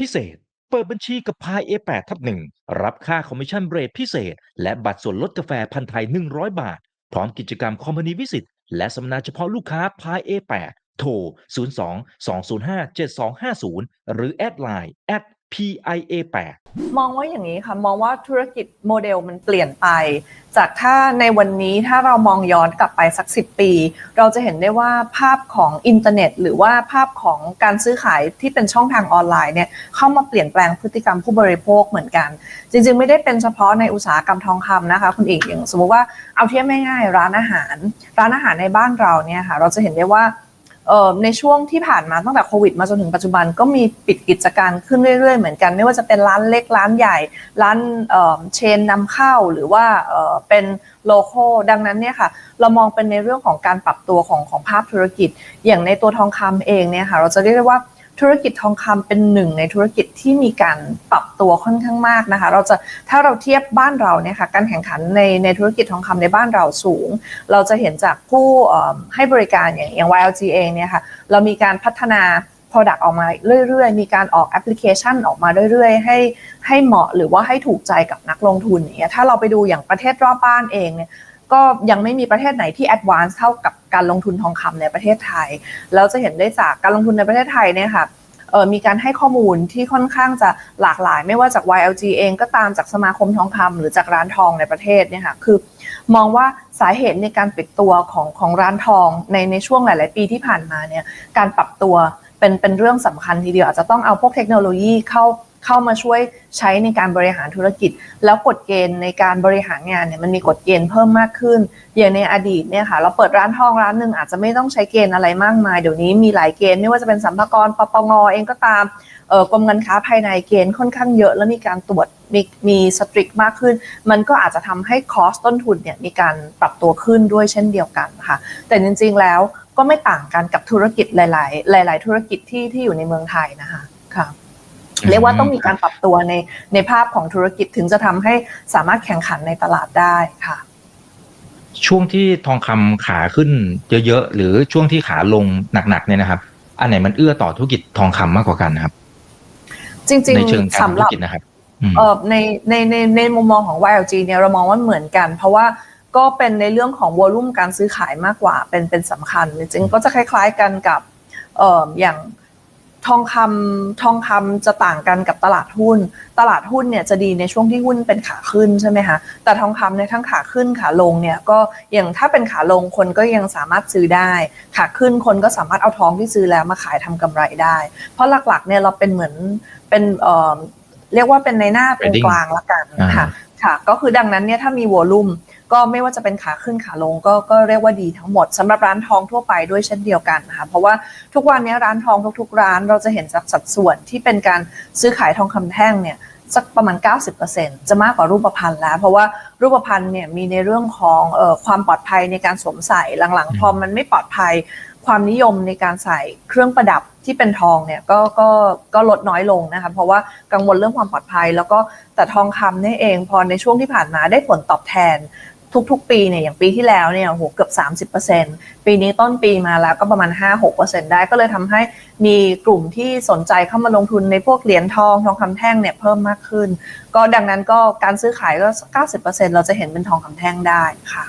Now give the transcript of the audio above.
พิเศษ เปิดบัญชีกับพาย A8 ทับหนึ่งรับค่าคอมมิชชั่นเรทพิเศษ และบัตรส่วนลดกาแฟพันไทย 100 บาท พร้อมกิจกรรมคอมพานีวิสิตและสัมมนาเฉพาะลูกค้าพาย A8 โทร 02 205 7250 หรือแอดไลน์ @PIA8 มองว่าอย่างนี้ค่ะ มองว่าธุรกิจโมเดลมันเปลี่ยนไป จากถ้าในวันนี้ถ้าเรามองย้อนกลับไปสัก 10 ปี เราจะเห็นได้ว่าภาพของอินเทอร์เน็ต หรือว่าภาพของการซื้อขายที่เป็นช่องทางออนไลน์เนี่ยเข้ามาเปลี่ยนแปลงพฤติกรรมผู้บริโภคเหมือนกัน จริงๆ ไม่ได้เป็นเฉพาะในอุตสาหกรรมทองคำนะคะคุณเอกอย่างสมมุติว่าเอาเทียบง่ายๆร้านอาหาร ร้านอาหารในบ้านเราเนี่ยค่ะเราจะเห็นได้ว่า ในช่วงที่ผ่านมาตั้งแต่โควิดมาจนถึงปัจจุบันก็มีปิดกิจการขึ้นเรื่อยๆ เหมือนกัน ไม่ว่าจะเป็นร้านเล็กร้านใหญ่ ร้านเชนนำเข้าหรือว่าเป็นโลโก้ดังนั้นเนี่ยค่ะ เรามองเป็นในเรื่องของการปรับตัวของของภาพธุรกิจ อย่างในตัวทองคำเองเนี่ยค่ะ เราจะเรียกได้ว่า ธุรกิจทองคำเป็นหนึ่งในธุรกิจที่มีการปรับตัวค่อนข้างมากนะคะ เราจะถ้าเราเทียบบ้านเราเนี่ยค่ะการแข่งขันในในธุรกิจทองคำในบ้านเราสูง เราจะเห็นจากผู้ให้บริการอย่างอย่าง YLG เองเนี่ยค่ะเรามีการพัฒนา Product ออกมาเรื่อยๆ มีการออกแอปพลิเคชันออกมาเรื่อยๆ ให้ให้เหมาะหรือว่าให้ถูกใจกับนักลงทุนอย่างเงี้ยถ้าเราไปดูอย่างประเทศรอบบ้านเองเนี่ย ก็ยังไม่มีประเทศไหนที่แอดวานซ์เท่ากับการลงทุนทองคำในประเทศไทย แล้วจะเห็นได้จากการลงทุนในประเทศไทยเนี่ยค่ะมีการให้ข้อมูลที่ค่อนข้างจะหลากหลาย ไม่ว่าจาก YLG เองก็ตามจากสมาคมทองคำหรือจากร้านทองในประเทศเนี่ยค่ะคือ มองว่าสาเหตุในการปิดตัวของของร้านทองในในช่วงหลาย ๆ ปีที่ผ่านมาเนี่ยการปรับตัวเป็นเป็นเรื่องสำคัญทีเดียวอาจจะต้องเอาพวกเทคโนโลยีเข้า เข้ามาช่วยใช้ในการบริหารธุรกิจ แล้วกฎเกณฑ์ในการบริหารงานเนี่ยมันมีกฎเกณฑ์เพิ่มมากขึ้น อย่างในอดีตเนี่ยค่ะเราเปิดร้านทองร้านหนึ่งอาจจะไม่ต้องใช้เกณฑ์อะไรมากมาย เดี๋ยวนี้มีหลายเกณฑ์ไม่ว่าจะเป็นสัมภากรปปงเองก็ตามกรมการค้าภายในเกณฑ์ค่อนข้างเยอะ แล้วมีการตรวจมีมีสตริกมากขึ้น มันก็อาจจะทำให้คอสต้นทุนเนี่ยมีการปรับตัวขึ้นด้วยเช่นเดียวกันค่ะแต่จริงๆแล้วก็ไม่ต่างกันกับธุรกิจหลาย ๆ หลาย ๆ ธุรกิจที่ที่อยู่ในเมืองไทยนะคะ เรียกว่าต้องมีการปรับตัวในในภาพของธุรกิจถึงจะทำให้สามารถแข่งขันในตลาดได้ค่ะ ช่วงที่ทองคำขาขึ้นเยอะๆ หรือช่วงที่ขาลงหนักๆเนี่ยนะครับ อันไหนมันเอื้อต่อธุรกิจทองคำมากกว่ากันนะครับ จริงในเชิงๆการสำธุหรรับกิจนะครับอืมเอ่อในในในในมุมมองของ YLG เนี่ยเรามองว่าเหมือนกัน เพราะว่าก็เป็นในเรื่องของวอลุ่มการซื้อขายมากกว่าเป็นเป็นสำคัญ จริงๆก็จะคล้าย ๆกันกับเอ่ออย่าง ทองคำทองคำจะต่างกันกับตลาดหุ้น ตลาดหุ้นเนี่ยจะดีในช่วงที่หุ้นเป็นขาขึ้นใช่ไหมคะแต่ทองคำในทั้งขาขึ้นขาลงเนี่ยก็อย่างถ้าเป็นขาลงคนก็ยังสามารถซื้อได้ ขาขึ้นคนก็สามารถเอาทองที่ซื้อแล้วมาขายทำกำไรได้ เพราะหลักๆเนี่ยเราเป็นเหมือนเป็นเอ่อเรียกว่าเป็นในหน้าตรง Trading กลางละกันค่ะ ค่ะ ก็คือดังนั้นเนี่ยถ้ามีวอลุ่มก็ไม่ว่าจะเป็นขาขึ้นขาลงก็ก็เรียกว่าดีทั้งหมดสำหรับร้านทองทั่วไปด้วยเช่นเดียวกันนะคะเพราะว่าทุกวันนี้ร้านทองทุกๆ ร้านเราจะเห็นจากสัดส่วนที่เป็นการซื้อขายทองคำแท่งเนี่ยสักประมาณ 90%จะมากกว่ารูปพรรณแล้ว เพราะว่ารูปพรรณเนี่ยมีในเรื่องของเออความปลอดภัยในการสวมใส่หลังๆพอมันไม่ปลอดภัย ความนิยมในการใส่เครื่องประดับที่เป็นทองเนี่ยก็ก็ก็ลดน้อยลงนะคะเพราะว่ากังวลเรื่องความปลอดภัย แล้วก็แต่ทองคำนี่เองพอในช่วงที่ผ่านมาได้ผลตอบแทนทุกๆ ปีเนี่ยอย่างปีที่แล้วเนี่ยโหเกือบ 30%ปีนี้ต้นปีมาแล้วก็ประมาณ 5-6%ได้ก็เลยทำให้มีกลุ่มที่สนใจเข้ามาลงทุนในพวกเหรียญทองทองคำแท่งเนี่ยเพิ่มมากขึ้น ก็ดังนั้นก็การซื้อขายก็ 90%เราจะเห็นเป็นทองคำแท่งได้ค่ะ